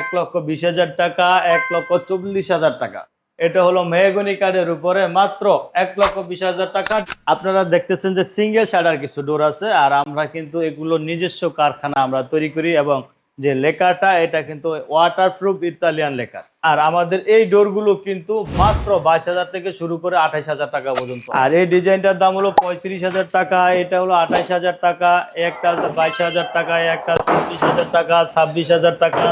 এক লক্ষ বিশ হাজার টাকা, এক লক্ষ চল্লিশ হাজার টাকা। এটা হলো মেহগনি কার্ডের উপরে মাত্র এক লক্ষ বিশ হাজার টাকা। আপনারা দেখতেছেন যে সিঙ্গেল শাটার কিছু ডোর আছে, আর আমরা কিন্তু এগুলো নিজস্ব কারখানা আমরা তৈরি করি এবং যে লেখাটা এটা কিন্তু ওয়াটারপ্রুফ ইতালিয়ান লেখা আর আমাদের এই ডোরগুলো কিন্তু মাত্র বাইশ হাজার থেকে শুরু করে আঠাইশ হাজার টাকা পর্যন্ত। আর এই ডিজাইনটার দাম হলো পঁয়ত্রিশ হাজার টাকা, এটা হলো আঠাইশ হাজার টাকা, একটা বাইশ হাজার টাকা, একটা ছাব্বিশ হাজার টাকা, ছাব্বিশ হাজার টাকা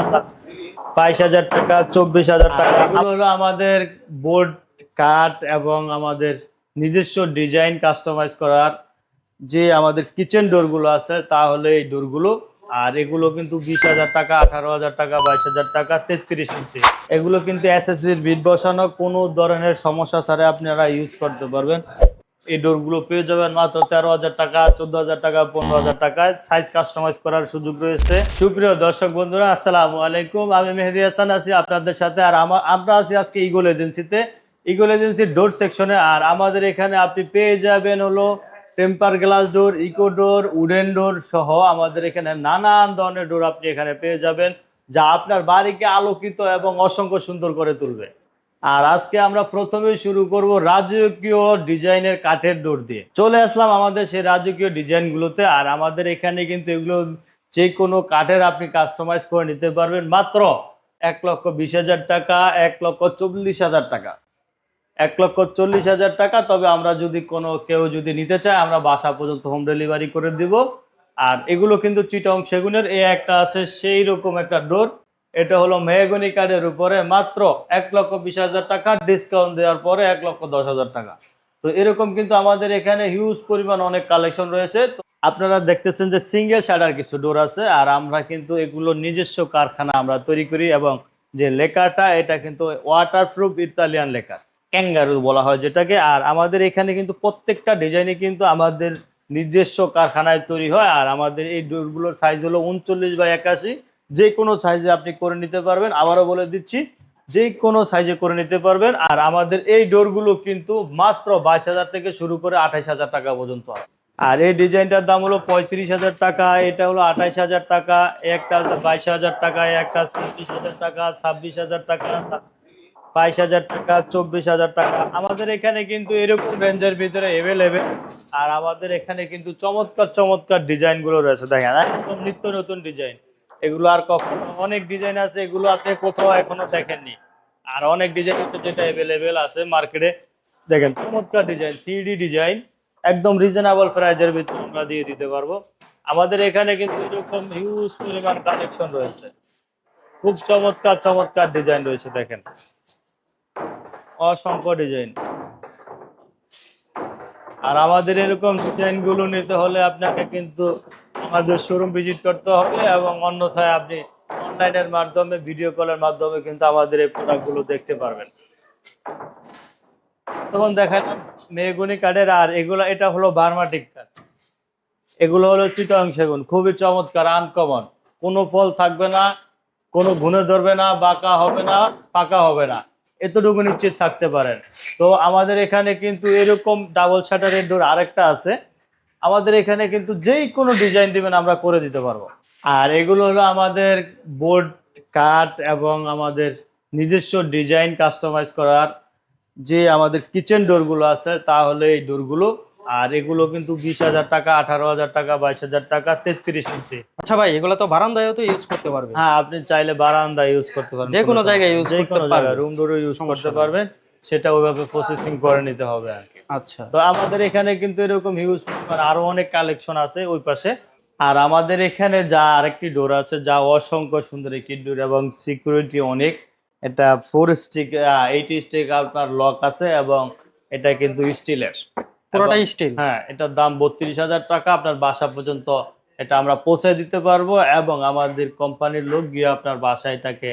বাইশ হাজার টাকা, চব্বিশ হাজার টাকা। হলো আমাদের বোর্ড কাট এবং আমাদের নিজস্ব ডিজাইন কাস্টমাইজ করার যে আমাদের কিচেন ডোরগুলো আছে তাহলে এই ডোরগুলো আর এগুলো কিন্তু বিশ হাজার টাকা, আঠারো হাজার টাকা, বাইশ হাজার টাকা, তেত্রিশ ইঞ্চি। এগুলো কিন্তু এসএসসির বিট বসানো, কোনো ধরনের সমস্যা ছাড়া আপনারা ইউজ করতে পারবেন। এই ডোরগুলো পেয়ে যাবেন মাত্র তেরো হাজার টাকা, চোদ্দ হাজার টাকা, পনেরো হাজার টাকায়। সাইজ কাস্টমাইজ করার সুযোগ রয়েছে। সুপ্রিয় দর্শক বন্ধুরা, আসসালামু আলাইকুম। আমি মেহেদি হাসান আছি আপনাদের সাথে, আর আমা- আমরা আছি আজকে ইগল এজেন্সিতে ইগল এজেন্সির ডোর সেকশনে আর আমাদের এখানে আপনি পেয়ে যাবেন হলো temper glass door eco door wooden door সহ আমাদের এখানে নানান ধরনের ডোর আপনি এখানে পেয়ে যাবেন, যা আপনার বাড়িকে আলোকিত এবং অসংখ্য সুন্দর করে তুলবে। আর আজকে আমরা প্রথমেই শুরু করব রাজকীয় ডিজাইনের কাঠের ডোর দিয়ে। চলে আসলাম আমাদের সেই রাজকীয় ডিজাইনগুলোতে, আর আমাদের এখানে কিন্তু এগুলো যে কোনো কাঠের আপনি কাস্টমাইজ করে নিতে পারবেন মাত্র এক লক্ষ বিশ হাজার টাকা, এক লক্ষ চল্লিশ হাজার টাকা। এক লক্ষ চল্লিশ হাজার টাকা, তবে আমরা যদি কোনো কেউ যদি নিতে চায়, আমরা বাসা পর্যন্ত হোম ডেলিভারি করে দিব। আর এগুলো কিন্তু চিটং সেগুনের, এ একটা আছে সেই রকম একটা ডোর এটা হলো মেহগনি কার্ডের উপরে মাত্র এক লক্ষ বিশ হাজার টাকা ডিসকাউন্ট দেওয়ার পরে এক লক্ষ দশ হাজার টাকা। তো এরকম কিন্তু আমাদের এখানে হিউজ পরিমাণ অনেক কালেকশন রয়েছে। আপনারা দেখতেছেন যে সিঙ্গেল শাটার কিছু ডোর আছে, আর আমরা কিন্তু এগুলো নিজস্ব কারখানা আমরা তৈরি করি এবং যে লেখাটা এটা কিন্তু ওয়াটারপ্রুফ ইতালিয়ান লেখা ক্যাঙ্গারু বলা হয় যেটাকে। আর আমাদের এখানে কিন্তু প্রত্যেকটা ডিজাইনে কিন্তু আমাদের নিজস্ব কারখানায় তৈরি হয়। আর আমাদের এই ডোরগুলোর সাইজ হলো উনচল্লিশ বাই একাশি। যে কোনো সাইজে আপনি করে নিতে পারবেন। আবারও বলে দিচ্ছি যে কোনো সাইজে করে নিতে পারবেন। আর আমাদের এই ডোরগুলো কিন্তু মাত্র বাইশ হাজার থেকে শুরু করে আঠাইশ হাজার টাকা পর্যন্ত আছে। আর এই ডিজাইনটার দাম হলো পঁয়ত্রিশ হাজার টাকা, এটা হলো আঠাইশ হাজার টাকা, একটা বাইশ হাজার টাকা, একটা ছাব্বিশ হাজার টাকা, ছাব্বিশ হাজার টাকা, বাইশ হাজার টাকা, চব্বিশ হাজার টাকা। আমাদের এখানে কিন্তু এরকম রেঞ্জের ভিতরে অ্যাভেলেবেল আর আমাদের এখানে কিন্তু চমৎকার চমৎকার ডিজাইনগুলো রয়েছে। দেখেন, একদম নিত্য নতুন ডিজাইন এগুলো আর কখনো, অনেক ডিজাইন আছে, এগুলো আপনি কোথাও এখনও দেখেননি। আর অনেক ডিজাইন আছে যেটা অ্যাভেলেবেল আছে মার্কেটে দেখেন, চমৎকার ডিজাইন থ্রি ডিজাইন একদম রিজনেবল প্রাইজের ভিতরে আমরা দিয়ে দিতে পারব। আমাদের এখানে কিন্তু এরকম হিউজ পরিমাণ কালেকশন রয়েছে। খুব চমৎকার চমৎকার ডিজাইন রয়েছে, দেখেন। অসংখ্য ডিজাইন আর আমাদের এরকম ডিজাইনগুলো নিতে হলে আপনাকে কিন্তু আমাদের শোরুম ভিজিট করতে হবে এবং অন্যথায় আপনি অনলাইনের মাধ্যমে ভিডিও কলের মাধ্যমে কিন্তু আমাদের এই প্রোডাক্টগুলো দেখতে পারবেন। তখন দেখেন মেগুনি কাঠের, আর এগুলো, এটা হলো বার্মাটিক কাঠ। এগুলো হলো চিটং সেগুন, খুবই চমৎকার আনকমন কোনো ফল থাকবে না, কোনো ঘুনে ধরবে না, বাঁকা হবে না পাকা হবে না। এতটুকু নিশ্চিত থাকতে পারেন। তো আমাদের এখানে কিন্তু এরকম ডাবল শাটারের ডোর আরেকটা আছে। আমাদের এখানে কিন্তু যেই কোনো ডিজাইন দিবেন আমরা করে দিতে পারব। আর এগুলো হলো আমাদের বোর্ড কাট এবং আমাদের নিজস্ব ডিজাইন কাস্টমাইজ করার যে আমাদের কিচেন ডোরগুলো আছে তাহলে এই ডোরগুলো আর এগুলো কিন্তু বিশ হাজার টাকা আঠারো হাজার টাকা বাইশ হাজার টাকা তেত্রিশ ইঞ্চি। আচ্ছা ভাই এগুলো তো বারান্দায়ও তো ইউজ করতে পারবেন। হ্যাঁ আপনি চাইলে বারান্দা ইউজ করতে পারবেন যে কোনো জায়গায় use যে করতে কোনো জায়গায় পারবেন। রুম ডোরও ইউজ করতে পারবেন। সেটা ওইভাবে প্রসেসিং করে নিতে হবে। আর কি আচ্ছা। তো আমাদের এখানে কিন্তু এরকম হিউজ আরও অনেক কালেকশন আছে ওই পাশে। আর আমাদের এখানে যা আরেকটি ডোর আছে যা অসংখ্য সুন্দর একটি ডোর এবং সিকিউরিটি অনেক। এটা ফোর স্টিক এইট স্টিক আপনার লক আছে এবং এটা কিন্তু স্টিলের পুরোটাই স্টিল হ্যাঁ এটার দাম বত্রিশ হাজার টাকা আপনার বাসা পর্যন্ত এটা আমরা পৌঁছে দিতে পারব এবং আমাদের কোম্পানির লোক গিয়ে আপনার বাসায় এটাকে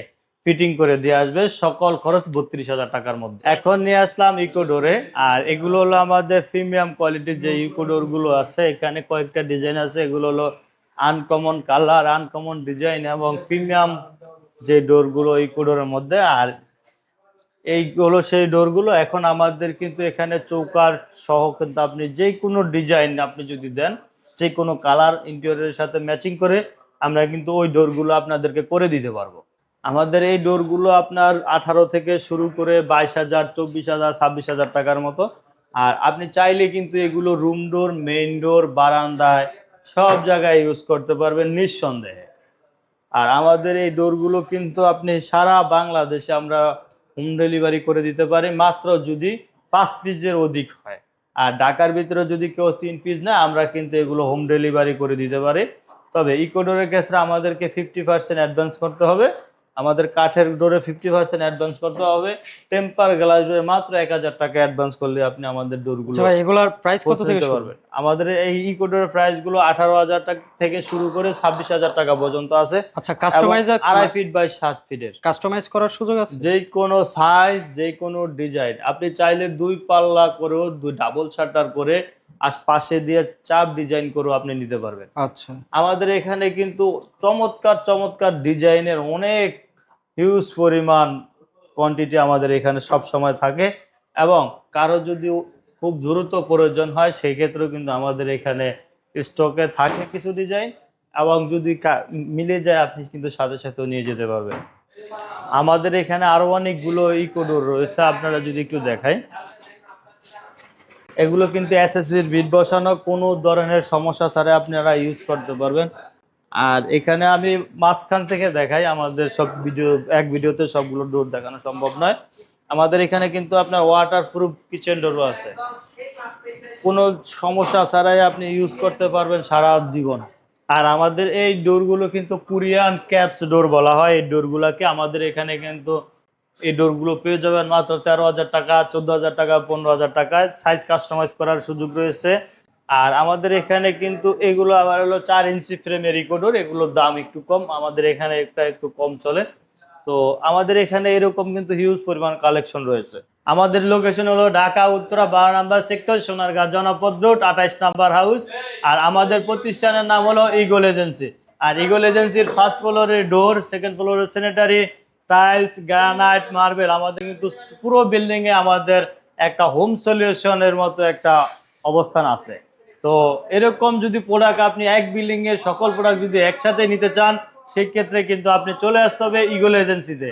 ফিটিং করে দিয়ে আসবে সকল খরচ বত্রিশ হাজার টাকার মধ্যে। এখন নিয়ে আসলাম ইকোডোরে। আর এগুলো হলো আমাদের প্রিমিয়াম কোয়ালিটির যে ইকোডোরগুলো আছে, এখানে কয়েকটা ডিজাইন আছে। এগুলো হলো আনকমন কালার আনকমন ডিজাইন এবং প্রিমিয়াম যে ডোরগুলো ইকোডোরের মধ্যে। আর এইগুলো সেই ডোরগুলো। এখন আমাদের কিন্তু এখানে চৌকার সহ কিন্তু আপনি যে কোনো ডিজাইন আপনি যদি দেন যে কোনো কালার ইন্টেরিয়রের সাথে ম্যাচিং করে আমরা কিন্তু ওই ডোরগুলো আপনাদেরকে করে দিতে পারব। আমাদের এই ডোরগুলো আপনার আঠারো থেকে শুরু করে বাইশ হাজার, চব্বিশ হাজার, ছাব্বিশ হাজার টাকার মতো। আর আপনি চাইলে কিন্তু এগুলো রুম ডোর, মেইন ডোর, বারান্দায় সব জায়গায় ইউজ করতে পারবেন নিঃসন্দেহে। আর আমাদের এই ডোরগুলো কিন্তু আপনি সারা বাংলাদেশে আমরা হোম ডেলিভারি করে দিতে পারি, মাত্র যদি পাঁচ পিসের অধিক হয়। আর ঢাকার ভিতরে যদি কেউ তিন পিস না আমরা কিন্তু এগুলো হোম ডেলিভারি করে দিতে পারি। তবে ইকোডোরের ক্ষেত্রে আমাদেরকে ফিফটি পার্সেন্ট অ্যাডভান্স করতে হবে। আমাদের কাঠের ডোরে ফিফটি পার্সেন্ট অ্যাডভান্স করতে হবে। টেম্পার গ্লাস ডোরে মাত্র এক হাজার টাকা অ্যাডভান্স করলে আপনি আমাদের ডোরগুলো আচ্ছা ভাই প্রাইস কত থেকে পারবেন। আমাদের এই ইকোডোরের প্রাইসগুলো আঠারো হাজার টাকা থেকে শুরু করে ছাব্বিশ হাজার টাকা পর্যন্ত আছে। আচ্ছা কাস্টমাইজ আড়াই ফিট বাই সাত ফিটের কাস্টমাইজ করার সুযোগ আছে? যে কোনো সাইজ যে কোনো ডিজাইন আপনি চাইলে দুই পাল্লা করেও দুই ডাবল শাটার করে আর পাশে দিয়ে চাপ ডিজাইন করেও আপনি নিতে পারবেন। আচ্ছা। আমাদের এখানে কিন্তু চমৎকার চমৎকার ডিজাইনের অনেক হিউজ পরিমাণ কোয়ান্টিটি আমাদের এখানে সব সময় থাকে এবং কারও যদি খুব দ্রুত প্রয়োজন হয় সেই ক্ষেত্রেও কিন্তু আমাদের এখানে স্টকে থাকে কিছু ডিজাইন এবং যদি মিলে যায়, আপনি কিন্তু সাথে সাথেও নিয়ে যেতে পারবেন। আমাদের এখানে আরও অনেকগুলো ইকোডোর রয়েছে, আপনারা যদি একটু দেখাই। এগুলো কিন্তু এসএসসির বিট বসানো, কোনো ধরনের সমস্যা ছাড়া আপনারা ইউজ করতে পারবেন। আর এখানে আমি মাঝখান থেকে দেখাই, আমাদের সব ভিডিও এক ভিডিওতে সবগুলো ডোর দেখানো সম্ভব নয়। আমাদের এখানে কিন্তু আপনার ওয়াটার প্রুফ কিচেন ডোরও আছে। কোনো সমস্যা ছাড়াই আপনি ইউজ করতে পারবেন সারা জীবন। আর আমাদের এই ডোরগুলো কিন্তু কোরিয়ান ক্যাপস ডোর বলা হয়। এই ডোরগুলোকে আমাদের এখানে কিন্তু এই ডোরগুলো পেয়ে যাবেন মাত্র তেরো হাজার টাকা, চোদ্দ হাজার টাকা, পনেরো হাজার টাকায়। সাইজ কাস্টমাইজ করার সুযোগ রয়েছে। আর আমাদের এখানে কিন্তু এগুলো আবার হলো চার ইঞ্চি ফ্রেমের ইকোডোর এগুলোর দাম একটু কম, আমাদের এখানে একটা একটু কম চলে। তো আমাদের এখানে এরকম কিন্তু হিউজ পরিমাণ কালেকশন রয়েছে। আমাদের লোকেশন হলো ঢাকা, উত্তরা, বারো নাম্বার সেক্টর সোনারগাঁ, জনপদ রোড আঠাইশ নাম্বার হাউস আর আমাদের প্রতিষ্ঠানের নাম হলো ইগল এজেন্সি আর ইগল এজেন্সির ফার্স্ট ফ্লোরের ডোর সেকেন্ড ফ্লোরের স্যানিটারি টাইলস গ্রানাইট মার্বেল আমাদের কিন্তু পুরো বিল্ডিংয়ে আমাদের একটা হোম সলিউশনের মতো একটা অবস্থান আছে। তো এরকম যদি প্রোডাক্ট আপনি এক বিল্ডিংয়ের সকল প্রোডাক্ট যদি একসাথে নিতে চান, সেক্ষেত্রে কিন্তু আপনি চলে আসতে হবে ইগল এজেন্সিতে